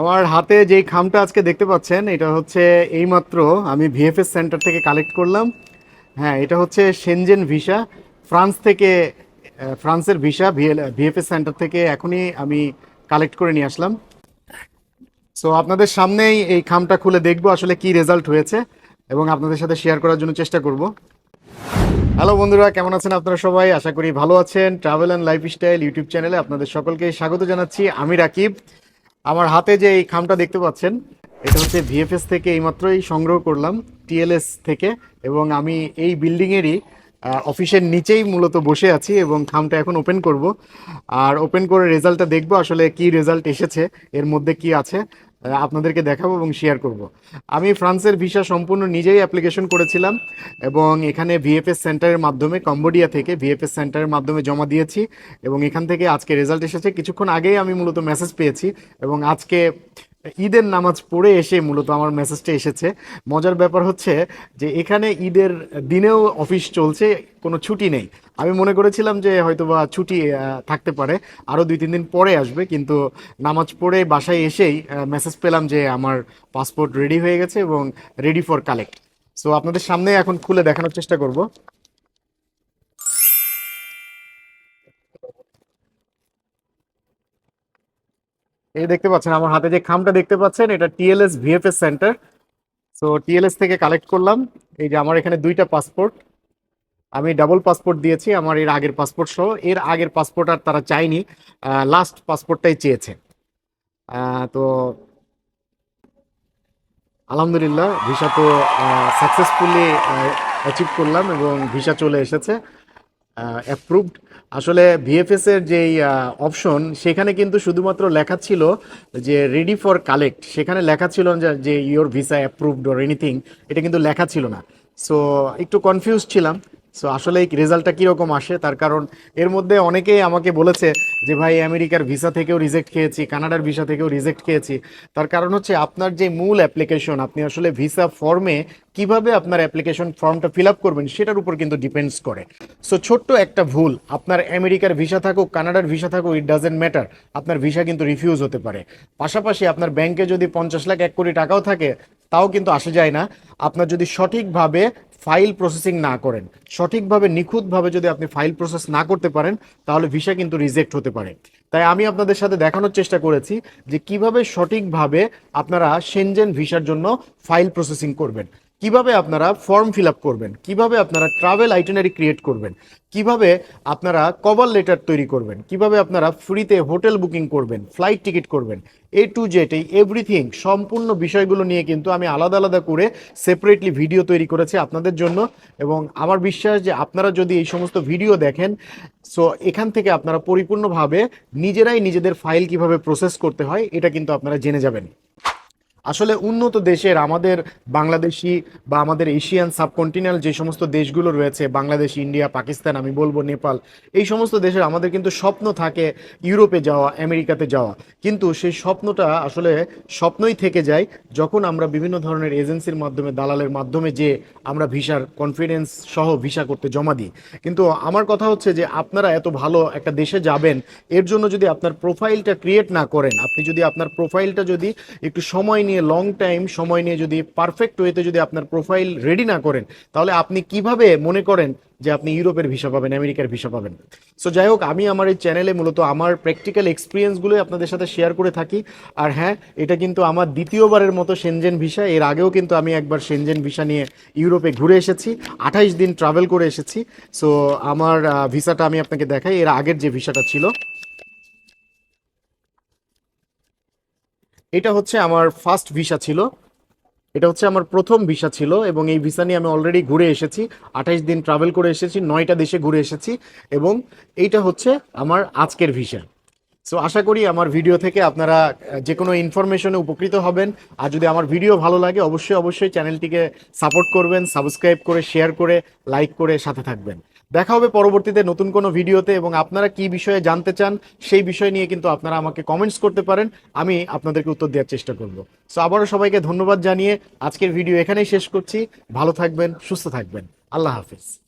আমার হাতে যেই খামটা আজকে দেখতে পাচ্ছেন, এটা হচ্ছে এইমাত্র আমি ভিএফএস সেন্টার থেকে কালেক্ট করলাম। হ্যাঁ এটা হচ্ছে সেনজেন ভিসা ফ্রান্স থেকে ফ্রান্সের ভিসা ভিএফএস সেন্টার থেকে এখনই আমি কালেক্ট করে নিয়ে আসলাম। সো আপনাদের সামনেই এই খামটা খুলে দেখব আসলে কি রেজাল্ট হয়েছে এবং আপনাদের সাথে শেয়ার করার জন্য চেষ্টা করব। হ্যালো বন্ধুরা, কেমন আছেন আপনারা সবাই? আশা করি ভালো আছেন। ট্রাভেল অ্যান্ড লাইফস্টাইল ইউটিউব চ্যানেলে আপনাদের সকলকে স্বাগত জানাচ্ছি। আমি রাকিব। আমার হাতে যে এই খামটা দেখতে পাচ্ছেন, এটা হচ্ছে ভিএফএস থেকে এইমাত্রই সংগ্রহ করলাম, টিএলএস থেকে, এবং আমি এই বিল্ডিংয়েরই অফিসের নিচেই মূলত বসে আছি এবং খামটা এখন ওপেন করব। আর ওপেন করে রেজাল্টটা দেখব আসলে কি রেজাল্ট এসেছে, এর মধ্যে কি আছে। আপনাদেরকে দেখাবো এবং শেয়ার করব। আমি ফ্রান্সের ভিসা সম্পূর্ণ নিজেই অ্যাপ্লিকেশন করেছিলাম এবং এখানে ভিএফএস সেন্টারের মাধ্যমে কম্বোডিয়া থেকে ভিএফএস সেন্টারের মাধ্যমে জমা দিয়েছি এবং এখান থেকে আজকে রেজাল্ট এসেছে। কিছুক্ষণ আগেই আমি মূলত মেসেজ পেয়েছি এবং আজকে ঈদের নামাজ পড়ে এসে মূলত আমার মেসেজটা এসেছে। মজার ব্যাপার হচ্ছে যে এখানে ঈদের দিনেও অফিস চলছে, কোনো ছুটি নেই। আমি মনে করেছিলাম যে হয়তোবা ছুটি থাকতে পারে, আরও দুই তিন দিন পরে আসবে, কিন্তু নামাজ পড়ে বাসায় এসেই মেসেজ পেলাম যে আমার পাসপোর্ট রেডি হয়ে গেছে এবং রেডি ফর কালেক্ট সো আপনাদের সামনে এখন খুলে দেখানোর চেষ্টা করব। এই দেখতে পাচ্ছেন, আমার হাতে যে খামটা দেখতে পাচ্ছেন, এটা TLS VFS center. So TLS থেকে কালেক্ট করলাম। এই যে আমার এখানে দুইটা পাসপোর্ট আমি ডাবল পাসপোর্ট দিয়েছি, আমার এর আগের পাসপোর্ট সহ। এর আগের পাসপোর্ট আর তারা চায়নি লাস্ট পাসপোর্টটাই চেয়েছে। তো আলহামদুলিল্লাহ ভিসা তো সাকসেসফুলি অ্যাচিভ করলাম এবং ভিসা চলে এসেছে। অ্যাপ্রুভড আসলে ভিএফএস এর যেই অপশন সেখানে কিন্তু শুধুমাত্র লেখা ছিল যে রেডি ফর কালেক্ট সেখানে লেখা ছিল যে- your visa approved or anything এটা কিন্তু লেখা ছিল না। সো একটু কনফিউজ ছিলাম। সো আসলে এই রেজাল্টটা কীরকম আসে? তার কারণ এর মধ্যে অনেকেই আমাকে বলেছে যে, ভাই, আমেরিকার ভিসা থেকেও রিজেক্ট খেয়েছি, কানাডার ভিসা থেকেও রিজেক্ট খেয়েছি। তার কারণ হচ্ছে আপনার যে মূল অ্যাপ্লিকেশন আপনি আসলে ভিসা ফর্মে কীভাবে আপনার অ্যাপ্লিকেশন ফর্মটা ফিল আপ করবেন, সেটার উপর কিন্তু ডিপেন্ডস করে। সো ছোট্ট একটা ভুল, আপনার আমেরিকার ভিসা থাকুক, কানাডার ভিসা থাকুক ইট ডাজেন্ট ম্যাটার আপনার ভিসা কিন্তু রিফিউজ হতে পারে। পাশাপাশি আপনার ব্যাংকে যদি পঞ্চাশ লাখ এক কোটি টাকাও থাকে, তাও কিন্তু আসা যায় না। আপনার যদি সঠিকভাবে ফাইল প্রসেসিং না করেন। সঠিকভাবে, নিখুঁতভাবে যদি আপনি ফাইল প্রসেস না করতে পারেন, তাহলে ভিসা কিন্তু রিজেক্ট হতে পারে। তাই আমি আপনাদের সাথে দেখানোর চেষ্টা করেছি যে কীভাবে সঠিকভাবে আপনারা সেনজেন ভিসার জন্য ফাইল প্রসেসিং করবেন। কীভাবে আপনারা ফর্ম ফিল আপ করবেন? কীভাবে আপনারা ট্রাভেল আইটেনারি ক্রিয়েট করবেন? কীভাবে আপনারা কভার লেটার তৈরি করবেন? কীভাবে আপনারা ফ্রিতে হোটেল বুকিং করবেন? ফ্লাইট টিকিট করবেন? এ টু জেড এই এভরিথিং সম্পূর্ণ বিষয়গুলো নিয়ে কিন্তু আমি আলাদা আলাদা করে সেপারেটলি ভিডিও তৈরি করেছি আপনাদের জন্য। এবং আমার বিশ্বাস যে আপনারা যদি এই সমস্ত ভিডিও দেখেন সো এখান থেকে আপনারা পরিপূর্ণভাবে নিজেরাই নিজেদের ফাইল কীভাবে প্রসেস করতে হয়, এটা কিন্তু আপনারা জেনে যাবেন। আসলে উন্নত দেশের আমাদের বাংলাদেশি বা আমাদের এশিয়ান সাবকন্টিনেন্টাল যে সমস্ত দেশগুলো রয়েছে, বাংলাদেশ, ইন্ডিয়া, পাকিস্তান, আমি বলব নেপাল, এই সমস্ত দেশের আমাদের কিন্তু স্বপ্ন থাকে ইউরোপে যাওয়া, আমেরিকাতে যাওয়া। কিন্তু সেই স্বপ্নটা আসলে স্বপ্নই থেকে যায় যখন আমরা বিভিন্ন ধরনের এজেন্সির মাধ্যমে, দালালের মাধ্যমে যে আমরা ভিসার কনফিডেন্স সহ ভিসা করতে জমা দিই। কিন্তু আমার কথা হচ্ছে যে আপনারা এত ভালো একটা দেশে যাবেন, এর জন্য যদি আপনার প্রোফাইলটা ক্রিয়েট না করেন, আপনি যদি আপনার প্রোফাইলটা যদি একটু সময় নিয়ে লং টাইম সময় নিয়ে যদি পারফেক্ট ওয়েতে যদি আপনার প্রোফাইল রেডি না করেন, তাহলে আপনি কীভাবে মনে করেন যে আপনি ইউরোপের ভিসা পাবেন, আমেরিকার ভিসা পাবেন? সো যাই হোক, আমি আমার এই চ্যানেলে মূলত আমার প্র্যাকটিক্যাল এক্সপিরিয়েন্সগুলোই আপনাদের সাথে শেয়ার করে থাকি। আর হ্যাঁ এটা কিন্তু আমার দ্বিতীয়বারের মতো সেনজেন ভিসা এর আগেও কিন্তু আমি একবার সেনজেন ভিসা নিয়ে ইউরোপে ঘুরে এসেছি, আঠাইশ দিন ট্রাভেল করে এসেছি। সো আমার ভিসাটা আমি আপনাকে দেখাই। এর আগের যে ভিসাটা ছিল এটা হচ্ছে আমার ফার্স্ট ভিসা ছিল। এটা হচ্ছে আমার প্রথম ভিসা ছিল এবং এই ভিসা নিয়ে আমি অলরেডি ঘুরে এসেছি। আঠাইশ দিন ট্রাভেল করে এসেছি, নয়টা দেশে ঘুরে এসেছি এবং এইটা হচ্ছে আমার আজকের ভিসা সো আশা করি আমার ভিডিও থেকে আপনারা যে কোনো ইনফরমেশনে উপকৃত হবেন। আর যদি আমার ভিডিও ভালো লাগে, অবশ্যই অবশ্যই চ্যানেলটিকে সাপোর্ট করবেন সাবস্ক্রাইব করে শেয়ার করে লাইক করে সাথে থাকবেন। দেখা হবে পরবর্তীতে নতুন কোনো ভিডিওতে এবং আপনারা কি বিষয়ে জানতে চান সেই বিষয় নিয়ে কিন্তু আপনারা আমাকে কমেন্টস করতে পারেন, আমি আপনাদেরকে উত্তর দেওয়ার চেষ্টা করব। সো আবারও সবাইকে ধন্যবাদ জানিয়ে আজকের ভিডিও এখানেই শেষ করছি। ভালো থাকবেন, সুস্থ থাকবেন। আল্লাহ হাফিজ।